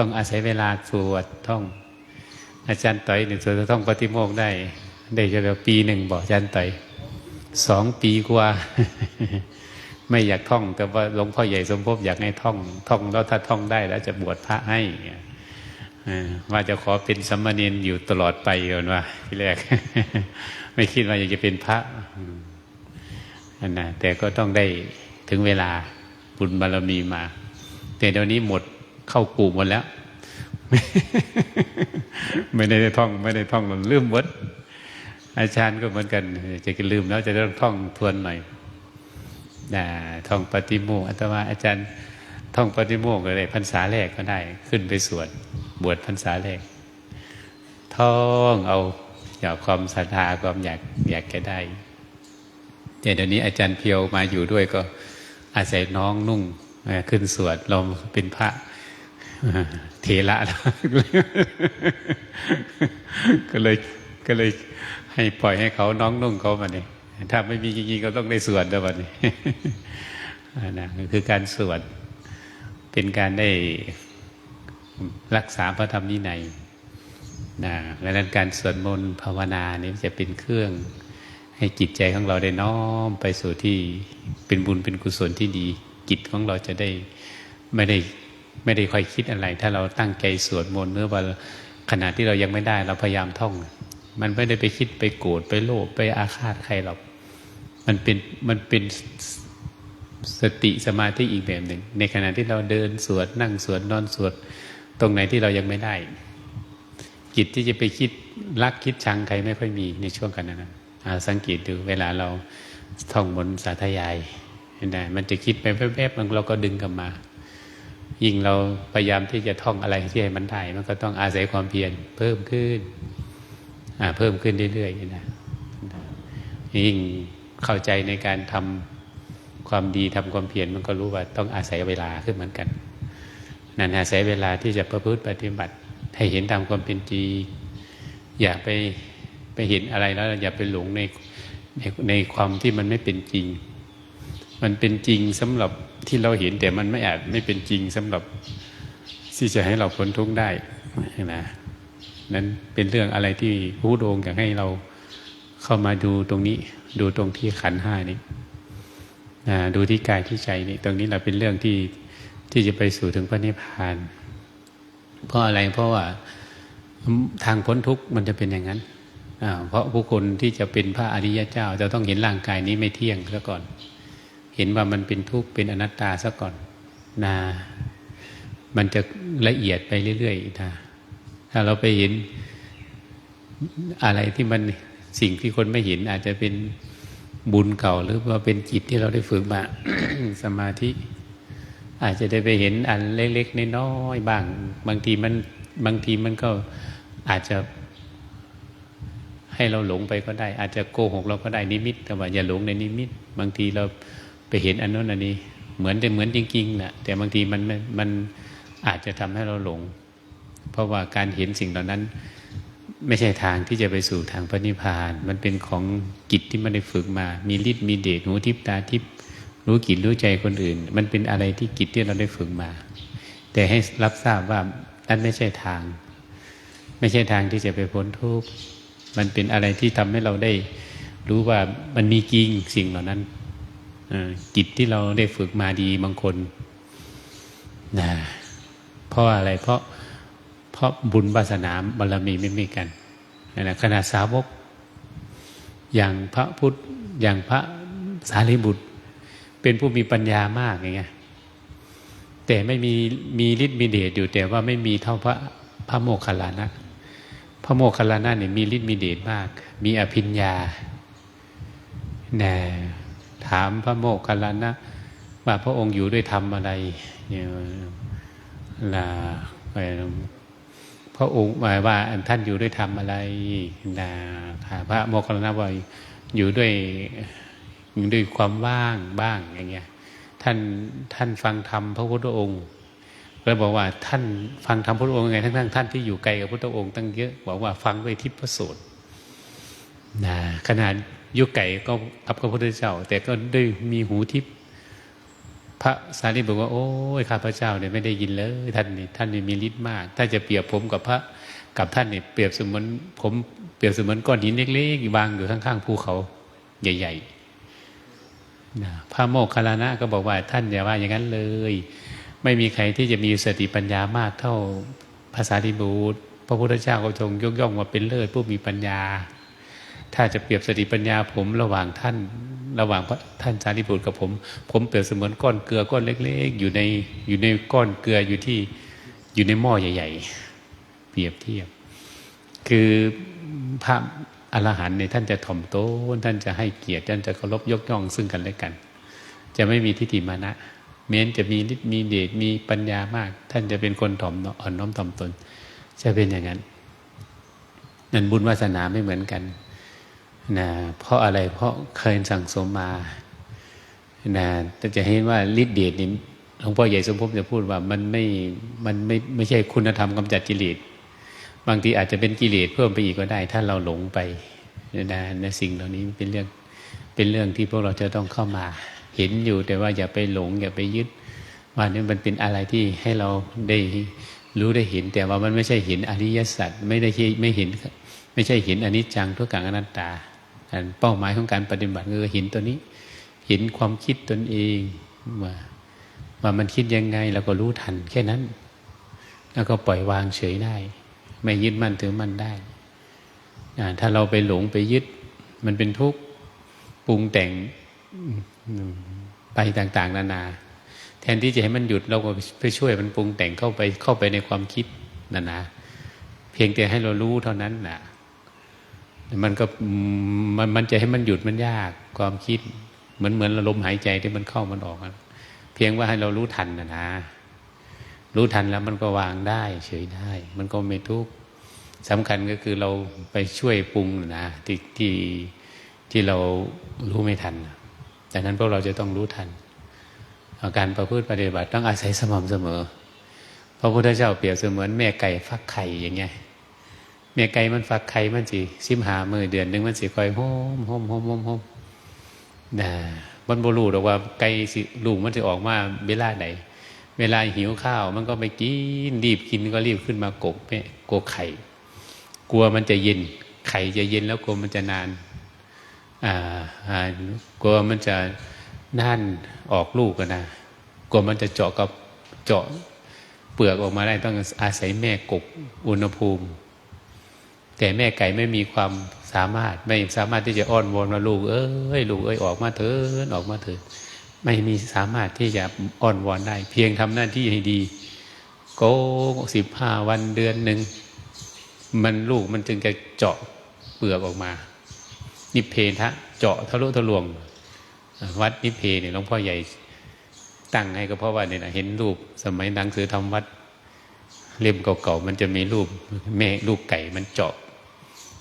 ต้องอาศัยเวลาสวดท่อง อาจารย์ต่อยหนึ่งสวดท่องปฏิโมกได้ ได้จะแบบปีหนึ่งบอกอาจารย์ต่อยสองปีกว่า ไม่อยากท่อง แต่ว่าหลวงพ่อใหญ่สมภพอยากให้ท่อง ท่องแล้วถ้าท่องได้แล้วจะบวชพระให้ว่าจะขอเป็นสัมมาเนนอยู่ตลอดไปก่อนว่าที่แรก ไม่คิดว่าอยากจะเป็นพระอันนะแต่ก็ต้องได้ถึงเวลาบุญบารมีมา แต่เดี๋ยวนี้หมด เข้ากูหมดแล้ว ไม่ได้ท่องไม่ได้ท่องลืมหมดอาจารย์ก็เหมือนกัน จะกินลืมแล้วจะต้องท่องทวนหน่อยนะท่องปฏิโมกอาตมาอาจารย์ท่องปฏิโมกอะไรพรรษาแรกก็ได้ ขึ้นไปสวดบวชพรรษาแรก ท่องเอาอยากความศรัทธาความอยากอยากแกได้แต่เดี๋ยวนี้อาจารย์เพียวมาอยู่ด้วยก็อาศัยน้องนุ่งขึ้นสวดเราเป็นพระ เทระแล้วก็เลยก็เลยให้ปล่อยให้เขาน้องนุ่งเขามาเนี่ยถ้าไม่มีจริงๆก็ต้องได้สวดแล้ววันนี้นะคือการสวดเป็นการได้รักษาพระธรรมนินัยนะและนั้นการสวดมนต์ภาวนานี่จะเป็นเครื่อง ให้จิตใจของเราได้น้อมไปสู่ที่เป็นบุญเป็นกุศลที่ดีจิตของเราจะได้ไม่ได้ ไม่ได้ค่อยคิดอะไร ถ้าเราตั้งใจสวดมนต์เมื่อว่าขณะที่เรายังไม่ได้เราพยายามท่อง มันไม่ได้ไปคิดไปโกรธไปโลภไปอาฆาตใครหรอกมันเป็นมันเป็นสติสมาธิอีกแบบหนึ่ง ในขณะที่เราเดินสวดนั่งสวดนอนสวดตรงไหนที่เรายังไม่ได้จิตที่จะไปคิดรักคิดชังใครไม่ค่อยมีในช่วงขณะนั้นสังเกตดูเวลาเราท่องบนสาธยายเห็นไหมมันจะคิดไปแวบๆเราก็ดึงกลับมา ยิ่งเราพยายามที่จะท่องอะไรที่ให้มันได้มันก็ต้องอาศัยความเพียรเพิ่มขึ้นเพิ่มขึ้นเรื่อยๆนะยิ่งเข้าใจในการทำความดีทำความเพียรมันก็รู้ว่าต้องอาศัยเวลาขึ้นเหมือนกันนั่นอาศัยเวลาที่จะประพฤติปฏิบัติให้เห็นตามความเป็นจริงอย่าไปไปเห็นอะไรแล้ว อย่าไปหลงในในในความที่มันไม่เป็นจริง มันเป็นจริงสำหรับที่เราเห็นแต่มันไม่อาจไม่เป็นจริงสำหรับที่จะให้เราพ้นทุกข์ได้นะนั้นเป็นเรื่องอะไรที่ผู้โดงอยากให้เราเข้ามาดูตรงนี้ ดูตรงที่ขันห้านี้ดูที่กายที่ใจนี่ตรงนี้เราเป็นเรื่องที่ที่จะไปสู่ถึงพระนิพพาน เพราะอะไรเพราะว่าทางพ้นทุกข์มันจะเป็นอย่างนั้นเพราะผู้คนที่จะเป็นพระอริยเจ้า จะต้องเห็นร่างกายนี้ไม่เที่ยงซะก่อน เห็นว่ามันเป็นทุกข์เป็นอนัตตาซะก่อนนะมันจะละเอียดไปเรื่อยๆนะถ้าเราไปเห็นอะไรที่มันสิ่งที่คนไม่เห็นอาจจะเป็นบุญเก่าหรือว่าเป็นจิตที่เราได้ฝึกมา สมาธิ อาจจะได้ไปเห็นอันเล็กๆน้อยๆบ้าง บางทีมันบางทีมันก็อาจจะ ให้เราหลงไปก็ได้ อาจจะโกหกเราก็ได้นิมิตแต่ว่าอย่าหลงในนิมิต บางทีเรา ไปเห็นอันนั้นอันนี้ เหมือนแต่เหมือนจริงๆแหละแต่บางทีมันมันอาจจะทำให้เราหลง เพราะว่าการเห็นสิ่งเหล่านั้น ไม่ใช่ทางที่จะไปสู่ทางพระนิพพาน มันเป็นของจิตที่ไม่ได้ฝึกมา มีฤทธิ์มีเดชหูทิพตาทิพรู้จิตรู้ใจคนอื่น มันเป็นอะไรที่จิตที่เราได้ฝึกมา แต่ให้รับทราบว่านั่นไม่ใช่ทาง ไม่ใช่ทางที่จะไปพ้นทุกข์มันเป็นอะไรที่ทำให้เราได้รู้ว่ามันมีจริงสิ่งเหล่านั้น จิตที่เราได้ฝึกมาดีบางคนนะเพราะอะไรเพราะเพราะบุญบาสนาบารมีไม่มีกันนะขณะสาวก อย่างพระพุทธอย่างพระสารีบุตร เป็นผู้มีปัญญามากอย่างเงี้ยแต่ไม่มีมีฤทธิ์มีเดชอยู่แต่ว่าไม่มีเท่าพระพระโมคคัลลานะพระโมคคัลลานะเนี่ยมีฤทธิ์มีเดชมาก มีอภิญญาแน่ ถามพระโมคคัลลานะว่าพระองค์อยู่ด้วยธรรมอะไรเนี่ยลาพระองค์หมายว่าท่านอยู่ด้วยธรรมอะไรนะถามพระโมคคัลลานะว่าอยู่ด้วยอยู่ด้วยความว่างบ้างอย่างเงี้ยท่านท่านฟังธรรมพระพุทธองค์ก็บอกว่าท่านฟังธรรมพระพุทธองค์ไงทั้งทั้งท่านที่อยู่ไกลกับพระพุทธองค์ตั้งเยอะบอกว่าฟังด้วยทิพสูตรนะขนาด ยุคไก่ก็กับพระพุทธเจ้า แต่ก็ด้วยมีหูทิพย์พระสารีบุตรว่าโอ้ยข้าพระเจ้าเนี่ยไม่ได้ยินเลยท่านนี่ท่านนี่มีฤทธิ์มาก ถ้าจะเปรียบผมกับพระกับท่านเนี่ยเปรียบเสมือนผมเปรียบเสมือนก้อนหินเล็กๆวางอยู่ข้างๆภูเขาใหญ่ๆนะพระโมคคัลลานะก็บอกว่าท่านอย่าว่าอย่างนั้นเลย ไม่มีใครที่จะมีสติปัญญามากเท่าภาษาดิบูตรพระพุทธเจ้าก็ทรงยกย่องว่าเป็นเลิศผู้มีปัญญา ถ้าจะเปรียบสติปัญญาผมระหว่างท่าน ระหว่างพระท่านสารีบุตรกับผม ผมเปรียบเสมือนก้อนเกลือก้อนเล็ก ๆ อยู่ในอยู่ในก้อนเกลืออยู่ที่อยู่ในหม้อใหญ่ ๆ เปรียบเทียบ คือพระอรหันต์เนี่ยท่านจะถ่อมโตนท่านจะให้เกียรติท่านจะเคารพยกย่องซึ่งกันและกัน จะไม่มีทิฏฐิมานะแม้นจะมีฤทธิ์มีเดชมีปัญญามาก ท่านจะเป็นคนถ่อมอ่อนน้อมถ่อมตน จะเป็นอย่างนั้น นั่นบุญวาสนาไม่เหมือนกัน นะเพราะอะไรเพราะเคยสั่งสมมานะแต่จะเห็นว่าฤทธิเดชนี่หลวงพ่อใหญ่สมภพจะพูดว่ามันไม่มันไม่ไม่ใช่คุณธรรมกำจัดกิเลสบางทีอาจจะเป็นกิเลสเพิ่มไปอีกก็ได้ ถ้าเราหลงไปนะในสิ่งเหล่านี้เป็นเรื่องเป็นเรื่องที่พวกเราจะต้องเข้ามา เห็นอยู่แต่ว่าอย่าไปหลงอย่าไปยึดว่านี่มันเป็นอะไรที่ให้เราได้รู้ได้เห็น แต่ว่ามันไม่ใช่เห็นอริยสัจไม่ได้ไม่เห็น ไม่ใช่เห็นอนิจจังทุกขังอนัตตา เป้าหมายของการปฏิบัติคือเห็นตัวนี้ เห็นความคิดตนเองว่าว่ามันคิดยังไงเราก็รู้ทัน แค่นั้น แล้วก็ปล่อยวางเฉยได้ ไม่ยึดมั่นถือมั่นได้ ถ้าเราไปหลงไปยึด มันเป็นทุกข์ปรุงแต่งไปต่าง ๆ นานา แทนที่จะให้มันหยุดเราก็ไปช่วยมันปรุงแต่งเข้าไปเข้าไปในความคิดนานา เพียงแต่ให้เรารู้เท่านั้นนะ มันก็มันมันจะให้มันหยุดมันยากความคิด เหมือนเหมือนลมหายใจที่มันเข้ามันออกเพียงว่าให้เรารู้ทันนะนะรู้ทันแล้วมันก็วางได้ เฉยได้ มันก็ไม่ทุกข์สำคัญก็คือเราไปช่วยปรุงนะที่ที่ที่เรารู้ไม่ทันดังนั้นพวกเราจะต้องรู้ทันการประพฤติปฏิบัติต้องอาศัยสม่ำเสมอพระพุทธเจ้าเปรียบเสมือนแม่ไก่ฟักไข่อย่างเงี้ย แม่ไก่มันฟักไข่มันสิสิมหามือเดือนหนึ่งมันสิคอยโฮมโฮมโฮมโฮมโฮมนะมันบรูหรอกว่าไก่สิลูกมันจะออกมาเวลาไหนเวลาหิวข้าว มันก็ไปกินรีบกินก็รีบขึ้นมากกแม่กกไข่ กลัวมันจะเย็น ไข่จะเย็นแล้วกลัวมันจะนานอ่ากลัวมันจะนั่นออกลูกกันนะกลัวมันจะเจาะกับเจาะเปลือกออกมาได้ต้องอาศัยแม่กบอุณหภูมิ แต่แม่ไก่ไม่มีความสามารถไม่สามารถที่จะอ้อนวอนว่าลูกเอ้ยลูกเอ้ยออกมาเถิดออกมาเถิดไม่มีสามารถที่จะอ้อนวอนได้ เพียงทำหน้าที่ให้ดีโกสิบห้าวันเดือนหนึ่งมันลูกมันจึงจะเจาะเปลือกออกมานิเพทะเจาะทะลุทะลวง วัดนิเพเนี่ยหลวงพ่อใหญ่ตั้งให้ก็เพราะว่าเนี่ยนะเห็นรูปสมัยหนังสือทำวัดเล่มเก่าๆมันจะมีรูปแม่ลูกไก่มันเจาะ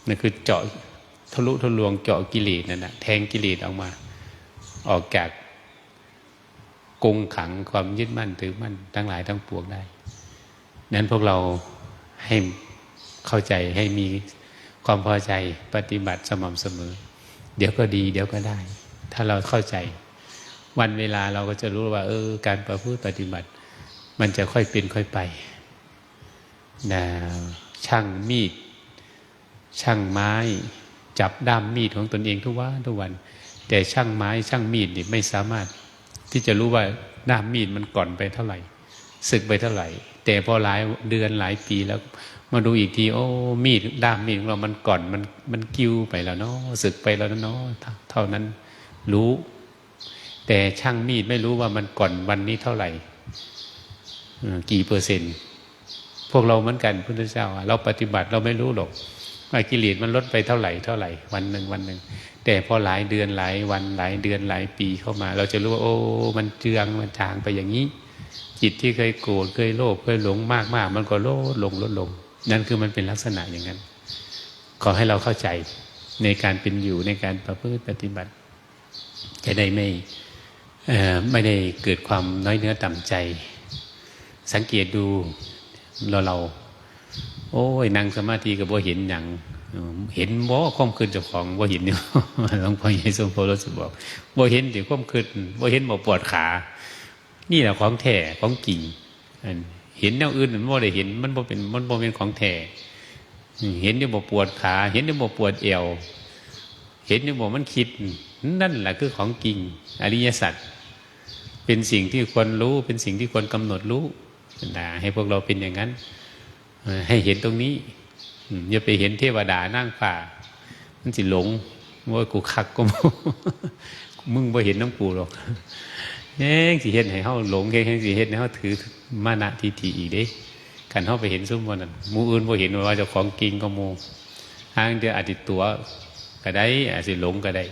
นั่นคือเจาะทะลุทะลวงเจาะกิเลสนั่นนะแทงกิเลสออกมา ออกจากกงขังความยึดมั่นถือมั่นทั้งหลายทั้งปวงได้ นั้นพวกเราให้เข้าใจให้มีความพอใจปฏิบัติสม่ำเสมอ เดี๋ยวก็ดี เดี๋ยวก็ได้ ถ้าเราเข้าใจ วันเวลาเราก็จะรู้ว่า เออ การประพฤติปฏิบัติ มันจะค่อยเป็นค่อยไปนะช่างมีด ช่างไม้จับด้ามมีดของตนเองทุกวันทุกวัน แต่ช่างไม้ช่างมีดนี่ไม่สามารถที่จะรู้ว่าด้ามมีดมันก่อนไปเท่าไหร่ศึกไปเท่าไหร่ แต่พอหลายเดือนหลายปีแล้วมาดูอีกที โอ้ มีดด้ามมีดของเรามันก่อนมันมันกิ้วไปแล้วเนาะศึกไปแล้วเนาะเท่านั้นรู้ แต่ช่างมีดไม่รู้ว่ามันก่อนวันนี้เท่าไหร่กี่เปอร์เซ็นต์ พวกเราเหมือนกันพุทธเจ้าเราปฏิบัติเราไม่รู้หรอก ว่ากิเลสมันลดไปเท่าไหร่เท่าไหร่วันหนึ่งวันหนึ่งแต่พอหลายเดือนหลายวันหลายเดือนหลายปีเข้ามา เราจะรู้ว่าโอ้มันเจืองมันจางไปอย่างนี้ จิตที่เคยโกรธเคยโลภเคยหลงมากมากมันก็ลดลงลดลง นั่นคือมันเป็นลักษณะอย่างนั้น ขอให้เราเข้าใจในการเป็นอยู่ในการประพฤติปฏิบัติ จะได้ไม่ไม่ได้เกิดความน้อยเนื้อต่ำใจ สังเกตดูเราเรา โอ้ยนั่งสมาธิกับว่เห็นอย่างเห็นบ่ความคืนเจ้าของบ่เห็นเนี่ยหลวงพ่อใหญ่สมโพธิสุบอกบ่เห็นเดี๋ยวความคืนบ่เห็นบ่ปวดขา นี่แหละของแท้ของจริงเห็นแนวอื่นมันบ่ได้เห็น มันบ่เป็นมันบ่เป็นของแท้เห็นอยู่บ่ปวดขา เห็นอยู่บ่ปวดเอวเห็นอยู่บ่มันคิด นั่นแหละคือของจริง อริยสัจเป็นสิ่งที่ควรรู้เป็นสิ่งที่ควรกำหนดรู้นะให้พวกเราเป็นอย่างนั้น ให้เห็นตรงนี้อย่าไปเห็นเทวดานั่งฝ่า มันสิหลงว่ากูคักก็มึงบ่เห็นน้ำกูหรอกเฮ้ยสิเห็นให้เขาหลงเฮ้ยสิเห็นให้เขาถือมานะทีทีอีกเด้กันเขาไปเห็นซุ้มวันนั้นมูอื่นบ่เห็นว่าเจ้าของกิงก็มูห้างเดียวอดิตตัวก็ได้อาจสิหลงก็ได้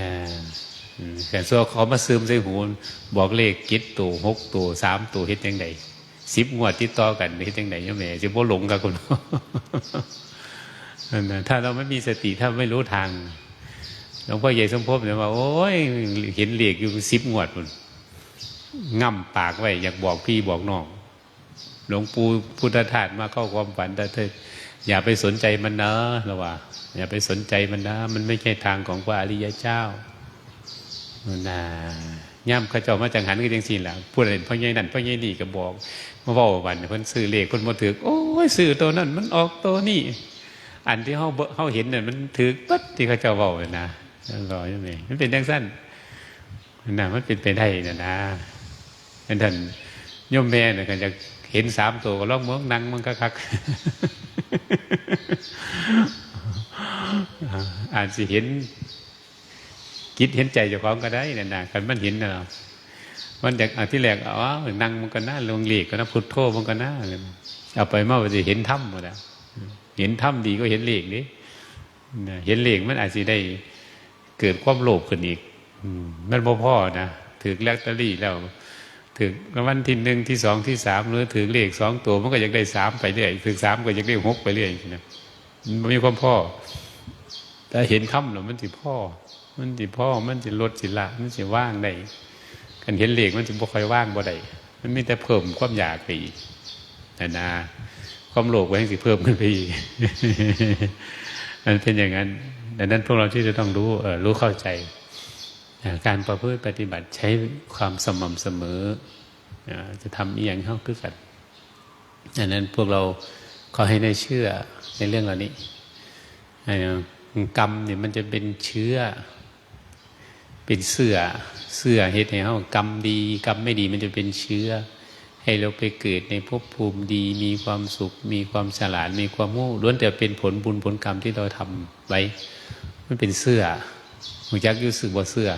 นะแต่ส่วเขามาซึมใส่หูบอกเลขกิดตัวหกตัวสามตัวเห็นยังไง สิบงวดติดต่อกันเห็นยังไงยังไงจะบ่หลงกับคนถ้าเราไม่มีสติถ้าไม่รู้ทางหลวงพ่อใหญ่สมภพเนี่ยว่า โอ้ยเห็นเหล็กอยู่สิบงวดมันง่ำปากไว้ อยากบอกพี่บอกน้องหลวงปู่พุทธทาสมาเข้าความฝันแต่เธออย่าไปสนใจมันนะเราว่า อย่าไปสนใจมันนะ มันไม่ใช่ทางของพระอริยเจ้านะ ย่ำข้าเจ้ามาจังหันก็ยังสิแหละพูดอะไรพ่อใหญ่นั่นพ่อใหญ่นี่ก็บอกมาบอกวันเพิ่นซื้อเลขคนมาถือโอ้ยซื้อตัวนั้นมันออกตัวนี่อันที่เขาเขาเห็นนี่ยมันถือปั๊บที่เขาเจ้าบอกนะรอยังไงมันเป็นดังสั้นนะมันเป็นไปได้นะนะเป็นท่านโยมแม่เนี่ยกันจะเห็นสามตัวก็ล่องเมืองนั่งมันก็คักอาจจะเห็น คิดเห็นใจเจ้าของก็ได้นะนะกันมันเห็นนะมันจากที่แรกอ๋อนั่งมันก็น่าลงเหลีกก็น่าพุทโธมันก็น่าเลยเอาไปมาจะเห็นถ้ำหมดแล้วเห็นถ้ำดีก็เห็นเหลีกนี่เห็นเหลีกมันอาจจะได้เกิดความโลภขึ้นอีกมันบ่พ่อนะถือแลกตะลี่แล้วถือรางวัลที่หนึ่งที่สองที่สามหรือถือเลขสองตัวมันก็อยากได้สามไปเรื่อยถือสามก็อยากได้หกไปเรื่อยนะมันมีความพ่อ แต่เห็นถ้ำหรอมันสิพ่อ มันสิพ่อมันสิลดสิละมันสิว่างได้กันเห็นเหลขมันสิบ่ค่อยว่างบ่ได้มันมีแต่เพิ่มความอยากไปอีกแต่นาความโลภก็ให้สิเพิ่มขึ้นไปอีกมันเป็นอย่างนั้นดังนั้นพวกเราที่จะต้องรู้เออรู้เข้าใจ การประพฤติปฏิบัติใช้ความสม่ำเสมอจะทำอีอย่างเข้าคือกันดังนั้นพวกเราขอให้ได้เชื่อในเรื่องเหล่านี้กรรมเนี่ยมันจะเป็นเชื้อ เป็นเสื้อเสื้อเหตุให้เขากรรมดีกรรมไม่ดีมันจะเป็นเชื้อ ให้เราไปเกิดในภพภูมิดี มีความสุข มีความฉลาดมีความโง่ล้วนแต่เป็นผลบุญผลกรรมที่เราทำไว้ มันเป็นเสื้อหูจักยุสึกว่าเสื้อ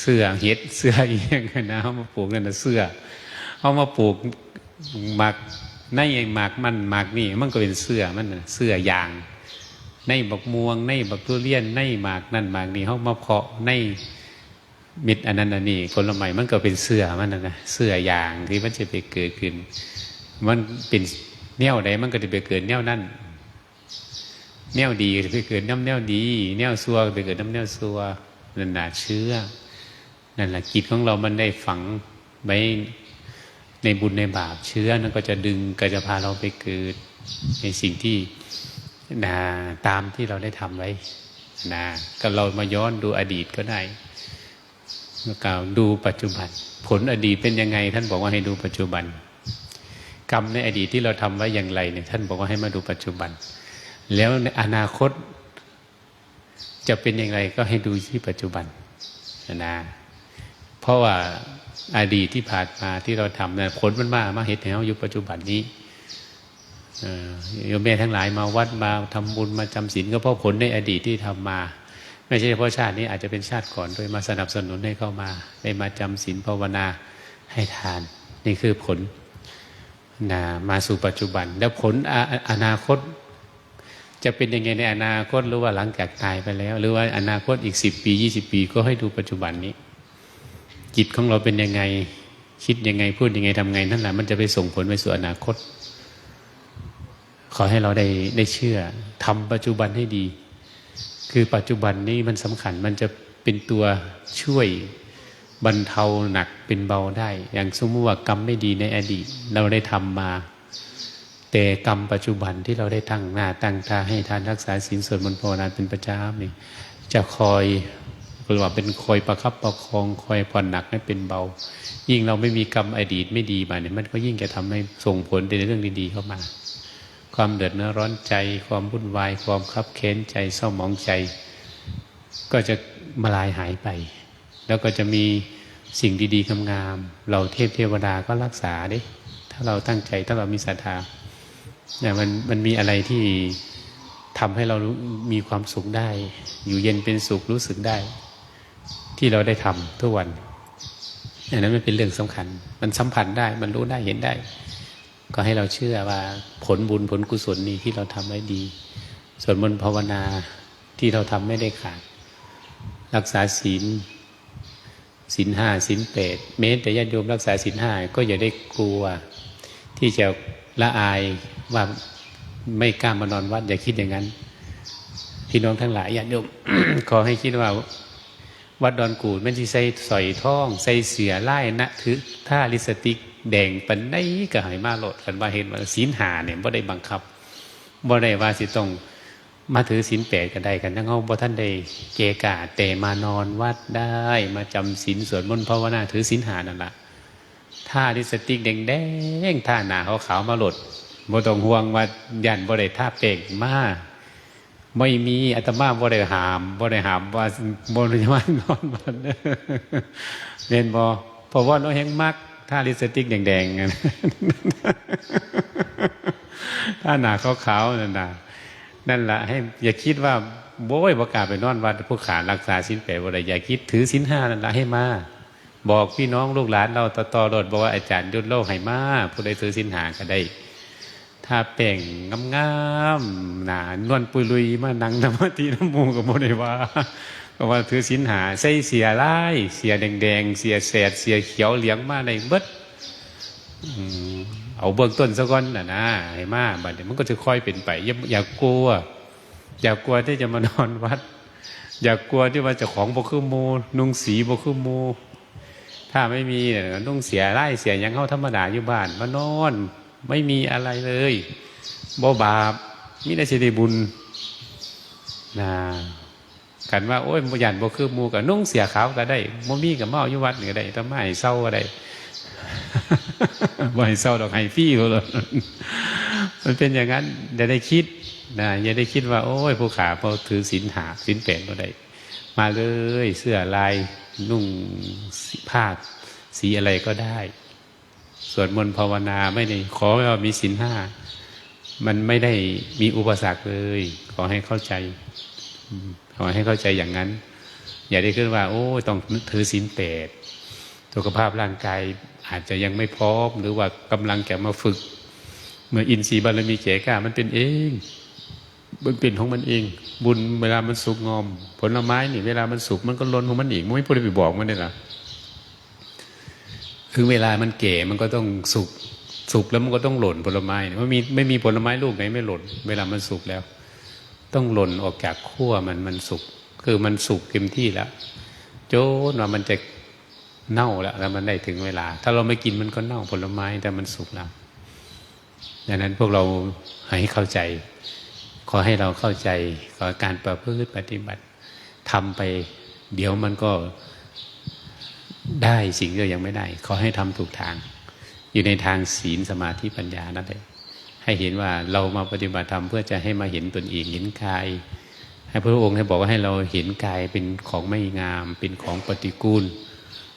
เสื้อเห็ดเสื้ออีกอย่างนะเขามาปลูกนั่นนะเสื้อเขามาปลูกหมากในหมากมันหมากนี่มันก็เป็นเสื้อมันเสื้อยาง ในบักม่วง ในบักทุเรียนในหมากนั่นหมากนี่เขามาเพาะในมิดอันนั้นอันนี้คนละใหม่มันก็เป็นเสื้อมันนะเสื้อย่างที่มันจะไปเกิดขึ้น มันเป็นแนวใดมันก็จะไปเกิดแนวนั้นแนวดีไปเกิดน้ำแนวดีแนวซัวไปเกิดน้ำแนวซัวนั่นแหละเชื้อนั่นแหละจิตของเรามันได้ฝังไว้ในบุญในบาปเชื้อนั้นก็จะดึงก็จะพาเราไปเกิดในสิ่งที่ นะตามที่เราได้ทำไว้นะก็เรามาย้อนดูอดีตก็ได้กล่าวดูปัจจุบัน ผลอดีตเป็นยังไง ท่านบอกว่าให้ดูปัจจุบัน กรรมในอดีตที่เราทำไว้อย่างไรเนี่ยท่านบอกว่าให้มาดูปัจจุบัน แล้วในอนาคต จะเป็นอย่างไรก็ให้ดูที่ปัจจุบันนะเพราะว่าอดีตที่ผ่านมาที่เราทำเนี่ยผลมันมามาเหตุแห่งอยู่ปัจจุบันนี้ โยมแม่ทั้งหลายมาวัดมาทำบุญมาจำศีลก็เพราะผลในอดีตที่ทำมา ไม่ใช่เฉพาะชาตินี้อาจจะเป็นชาติก่อนโดยมาสนับสนุนให้เข้ามา ได้มาจำศีลภาวนาให้ทาน นี่คือผลนะมาสู่ปัจจุบัน แล้วผลอนาคต จะเป็นยังไงในอนาคตหรือว่าหลังจากตายไปแล้ว หรือว่าอนาคตอีกสิบปียี่สิบปีก็ให้ดูปัจจุบันนี้ จิตของเราเป็นยังไงคิดยังไงพูดยังไงทำไงนั่นแหละมันจะไปส่งผลไปสู่อนาคต ขอให้เราได้ได้เชื่อทำปัจจุบันให้ดี คือปัจจุบันนี้มันสำคัญมันจะเป็นตัวช่วยบรรเทาหนักเป็นเบาได้ อย่างสมมติว่ากรรมไม่ดีในอดีต เราได้ทำมา แต่กรรมปัจจุบันที่เราได้ตั้งหน้าตั้งตาให้ทานรักษาศีลส่วนมนต์ภาวนาเป็นประจำนี่จะคอยหรือว่าเป็นคอยประคับประคองคอยผ่อนหนักให้เป็นเบา ยิ่งเราไม่มีกรรมอดีตไม่ดีมาเนี่ยมันก็ยิ่งจะทำให้ส่งผลในเรื่องดีๆเข้ามา ความเดือดเนื้อร้อนใจ ความวุ่นวาย ความคับเค้นใจเศร้าหมองใจ ก็จะมาลายหายไป แล้วก็จะมีสิ่งดีๆงามๆเราเทพเทวดาก็รักษาด้ถ้าเราตั้งใจถ้าเรามีศรัทธาเนี่ยมันมันมีอะไรที่ทำให้เรารู้มีความสุขได้ อยู่เย็นเป็นสุขรู้สึกได้ ที่เราได้ทำทุกวันอันนั้นมันเป็นเรื่องสำคัญ มันสัมผัสได้มันรู้ได้เห็นได้ ก็ให้เราเชื่อว่าผลบุญผลกุศลนี้ที่เราทำไว้ดี ส่วนมนต์ภาวนาที่เราทำไม่ได้ขาด รักษาศีลศีลห้าศีลแปดเม้แต่ญาติโยมรักษาศีลห้าก็อย่าได้กลัว ที่จะละอายว่าไม่กล้ามานอนวัด อย่าคิดอย่างนั้น พี่น้องทั้งหลายญาติโยมขอให้คิดว่า วัดดอนกูดแม่นที่ใส่สอยท่อง ใส่เสียไล่นะถือท่าลิสติก แดงปันไดก็หายมาโหลดกันว่าเห็นว่าศีลหาเนี่ยบ่ได้บังคับบ่ได้ว่าสิต้องมาถือศีลแปดกันได้กันทั้งเฮาบ่ท่านได้เกกาแต่มานอนวัดได้มาจำศีลสวดมนต์ภาวนาถือศีลหานั่นละท่าลิปสติกแดงแดงท่าหนาขาวขาวๆมาโหลดบ่ต้องห่วงว่ายันบ่ได้ท่าเปกมาไม่มีอาตมาบ่ได้หามบ่ได้หามว่าบ่ได้มานอนวัดเรียนบ่เพราะว่าเราแห้งมัก ท่าลิสติกแดงๆนั่นท่าหนาขาวๆนั่นน่ะนั่นแหละให้อย่าคิดว่าโบ้ยประกาศไปนอนวัดผู้ขารักษาสินแปดบ่ได้อย่าคิดถือสินห้านั่นละให้มาบอกพี่น้องลูกหลานเราต่อต่อรถบอกว่าอาจารย์ยุดโลกให้มาผู้ใดถือสินหาก็ได้ ถ้าเป่งงามๆหนานวลปุยลุยมานังธรรมติน้ำมูกับโมได้ว่า ก็ว่าถือสินหาใส่เสียไล่เสียแดงๆเสียแสดเสียเขียวเหลียงมาในเบิดเอาเบื้องต้นซะก่อนนะนะให้มาบัดนี้มันก็จะค่อยเป็นไปอย่าอย่ากลัว อย่ากลัวที่จะมานอนวัด อย่ากลัวที่ว่าจะของบกคือมูนุ่งสีบกคือมูถ้าไม่มีเนี่ยต้องเสียไร่เสียยังเข้าธรรมดาอยู่บ้านมานอน ไม่มีอะไรเลยบ่บาปมิได้สิได้บุญนะ กันว่าโอ้ยบ่ยันบ่คือมูกับนุ่งเสียขาวก็ได้บ่มีกับเมาอยู่วัดก็ได้ต้นไม้เศร้าก็ได้บ่ให้เศร้าดอกให้ฟี่เขาเลยมันเป็นอย่างนั้นอย่าได้คิดนะอย่าได้คิดว่า โอ้ยผู้ขาพอถือศีลหาศีลแปดก็ได้ มาเลยเสื้อลายนุ่งผ้าสีอะไรก็ได้สวดมนต์ภาวนาไม่ได้ขอให้เรามีศีลห้ามันไม่ได้มีอุปสรรคเลย ขอให้เข้าใจ ขอให้เข้าใจอย่างนั้น อย่าได้ขึ้นว่า โอ้ต้องถือศีลแปดสุขภาพร่างกายอาจจะยังไม่พร้อม หรือว่ากำลังแก่มาฝึก เมื่ออินทรีย์บารมีเกกล้ามันเป็นเองมันเป็นของมันเอง บุญเวลามันสุกงอม ผลไม้นี่ เวลามันสุกมันก็ล้นของมันอีกมันไม่พูดไปบอกมันเลยนะคือเวลามันเก่มันก็ต้องสุกสุกแล้วมันก็ต้องหล่นผลไม้เนี่ยมันมีไม่มีผลไม้ลูกไหนไม่หล่น เวลามันสุกแล้ว ต้องหล่นออกจากขั้วมันมันสุก คือมันสุกเต็มที่แล้วโจนว่ามันจะเน่าแล้วแล้วมันได้ถึงเวลา ถ้าเราไม่กินมันก็เน่าผลไม้แต่มันสุกแล้วดังนั้นพวกเราให้เข้าใจ ขอให้เราเข้าใจขอการประพฤติปฏิบัติทำไป เดี๋ยวมันก็ได้สิ่งที่ยังไม่ได้ ขอให้ทำถูกทาง อยู่ในทางศีลสมาธิปัญญานั่นเอง ให้เห็นว่าเรามาปฏิบัติธรรมเพื่อจะให้มาเห็นตนเองเห็นกาย ให้พระองค์ให้บอกว่าให้เราเห็นกายเป็นของไม่งาม เป็นของปฏิกูล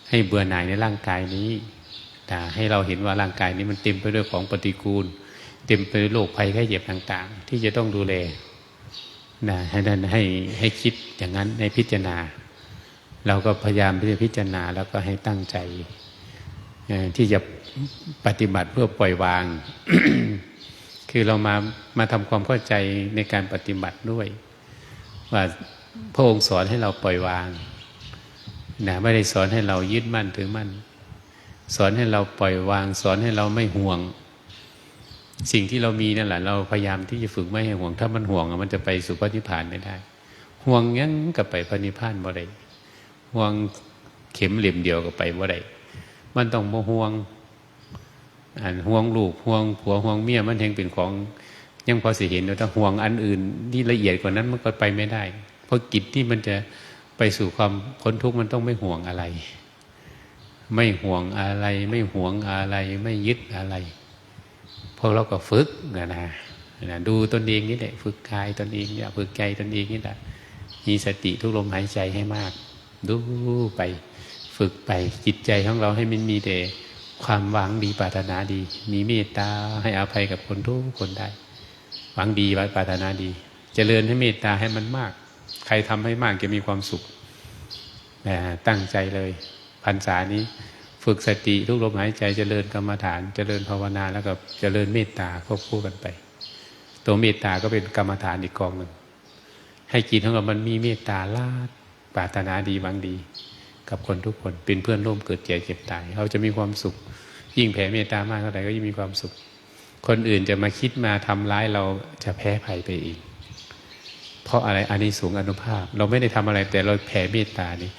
ให้เบื่อหน่ายในร่างกายนี้แต่ให้เราเห็นว่าร่างกายนี้มันเต็มไปด้วยของปฏิกูล เต็มไปด้วยโรคภัยไข้เจ็บต่างๆ ที่จะต้องดูแลนะให้นั้นให้ให้คิดอย่างนั้นให้พิจารณา เราก็พยายามที่จะพิจารณาแล้วก็ให้ตั้งใจที่จะปฏิบัติเพื่อปล่อยวาง คือเรามามาทำความเข้าใจในการปฏิบัติด้วย ว่าพระองค์สอนให้เราปล่อยวางนะไม่ได้สอนให้เรายึดมั่นถือมั่น สอนให้เราปล่อยวาง สอนให้เราไม่ห่วง สิ่งที่เรามีนั่นแหละ เราพยายามที่จะฝึกไม่ให้ห่วง ถ้ามันห่วงมันจะไปสู่พระนิพพานไม่ได้ ห่วงยังกับไปพระนิพพานบ่ได้ห่วงเข็มเหลี่ยมเดียวกับไปบ่ได้มันต้องมห่วง ห่วงลูกห่วงผัวห่วงเมียมันยังเป็นของยังพอสิเห็นแต่ถ้าห่วงอันอื่นที่ละเอียดกว่านั้นมันก็ไปไม่ได้ เพราะกิจที่มันจะไปสู่ความพ้นทุกข์มันต้องไม่ห่วงอะไร ไม่ห่วงอะไร ไม่ห่วงอะไร ไม่ยึดอะไรพวกเราก็ฝึกนะนะนะดูตนเองนี่แหละฝึกกายตนเองอย่าฝึกใจตนเองนี่แหละมีสติทุกลมหายใจให้มาก ดูไป ฝึกไปจิตใจของเราให้มันมีแต่ ความหวังดีปรารถนาดี มีเมตตาให้อภัยกับคนทุกคนได้ หวังดีปรารถนาดีจเจริญให้เมตตาให้มันมาก ใครทำให้มากจะมีความสุขตั้งใจเลยพรรษานี้ ฝึกสติทุกลมหายใจจเจริญกรรมฐานจเจริญภาวนาแล้วก็เจริญเมตตาควบคู่กันไป ตัวเมตตาก็เป็นกรรมฐานอีกกองหนึ่งให้จิตของเรามันมีเมตตาลาดปรารถนาดีหวังดี กับคนทุกคนเป็นเพื่อนร่วมเกิดเจ็บเจ็บตายเขาจะมีความสุข ยิ่งแผ่เมตตามากเท่าไหร่ก็ยิ่งมีความสุข คนอื่นจะมาคิดมาทำร้ายเราจะแพ้ภัยไปอีก เพราะอะไรอันนี้สูงอนุภาพ เราไม่ได้ทำอะไรแต่เราแผ่เมตตานี่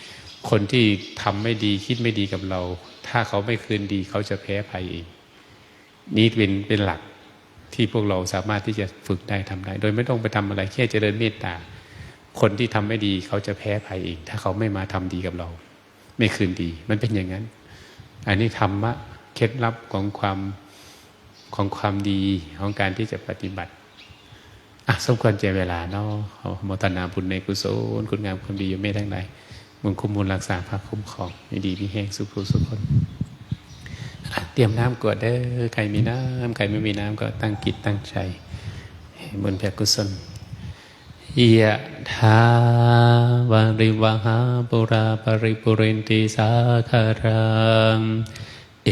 คนที่ทำไม่ดีคิดไม่ดีกับเรา ถ้าเขาไม่คืนดีเขาจะแพ้ภัยเองนี่เป็นเป็นหลักที่พวกเราสามารถที่จะฝึกได้ทำได้ โดยไม่ต้องไปทำอะไรแค่เจริญเมตตา คนที่ทำไม่ดีเขาจะแพ้ภัยเองถ้าเขาไม่มาทำดีกับเรา ไม่คืนดี มันเป็นอย่างนั้น อันนี้ธรรมะ เคล็ดลับของความของความดีของการที่จะปฏิบัติอะสมควรใจเวลาเนาะมตนาบุญในกุศลคุณงามความดีอยู่ไม่ทั้งใดมึงคุ้มมูลรักษาพระคุ้มครองไม่ดีมีแห้งสุขสุขคน เตรียมน้ำกวดเด้อใครมีน้ำใครไม่มีน้ำก็ตั้งกิจตั้งใจบนแผ่กุศลยะทาวาริวหาปุราปริปุเรนติสาคารัง เอ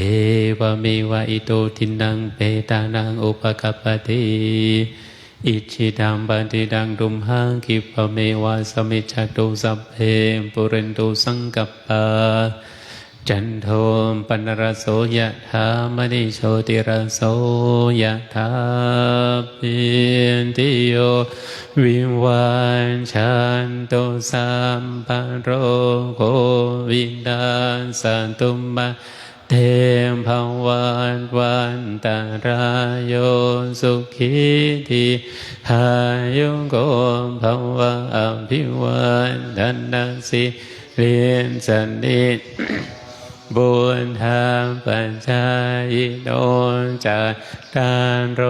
วเมวะอิโตทินังเปตานังอุปกัปปติอิชิตังปันติดังดุมหังคิปเมวะสมิจตุสัพเพปุเรนตุสังกัปปะจันโทปนรโสยะธามณิโชติรโสยะธาปินติโยวิวันชันตุสัมปันโรโควินดาสันตุมา เทมภวันวันตารายโยสุขีทีหายุโกภวะอภิวันดันนาสิเรียนสันนิบุญธรรมปัญญาอิโนจัตตารโร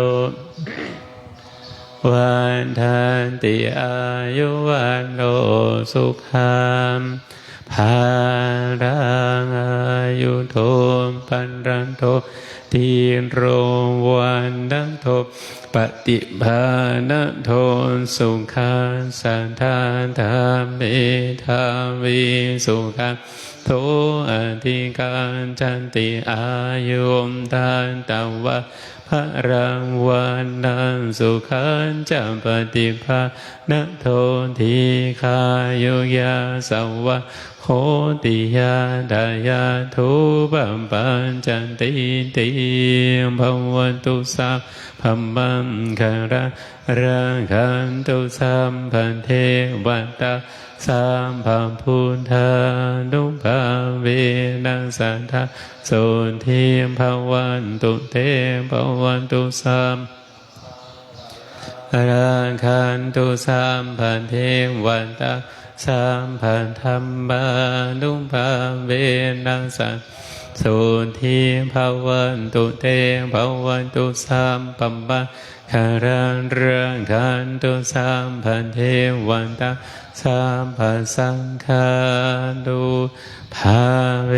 วันทันติอายุวันโนสุขังภารังอา โรวันนังโทปฏิภาณโทสุขังสันทานธรรมเมธาวิสุขังโทอธิการจันติอายุมทานตวะ ระรังวันนังสุขันจำปฏิภาณโททีคายุยาสวะโหติยาดายาทุบัมปัญจันติติภวันตุสัพพัมมังคาระ รังคันตุสัมพันเทวันตาสัมพัมพุทธานุภาเวนัสสัทธาสุทิมภวันตุเทภวันตุสัมรังคันตุสัมพันเทวันตาสัมพันธรรมานุภาเวนัสสั สุทิภาวันตุเตภาวันตุสัมปัมปะคารังเรื่องคันตุสัมพันเทวันตาสัมปัสสังคานุภาเว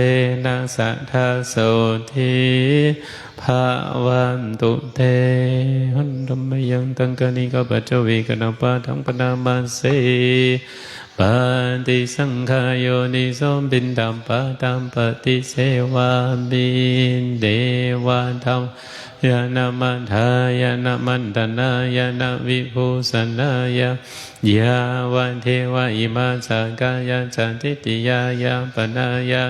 นัสสัทธาโสทิภาวันตุเตหันธรรมยังตังกนิกปัจจวิกนปะทังปนามาเส ปันติสังขายโยนิสมบินดัมปะตัมปฏิเสวาบินเดวาธรรมยานามันทายานามันตนายานาวิภูสนายายาวันเทวะอิมาสากายาจันติติยายาปนายา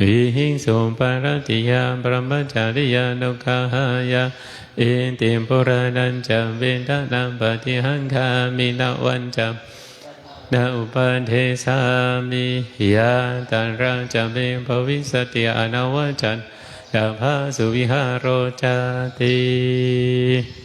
วิหิงสุปารติยาปรมจาริยานุคาหายาเอติมปุรานันจะเวทนาปฏิหังคามินาวันจะ นาอุปเทสามิยาตันรังจะเบภวิสติอนาวจันยาภาสุวิหารโรจติ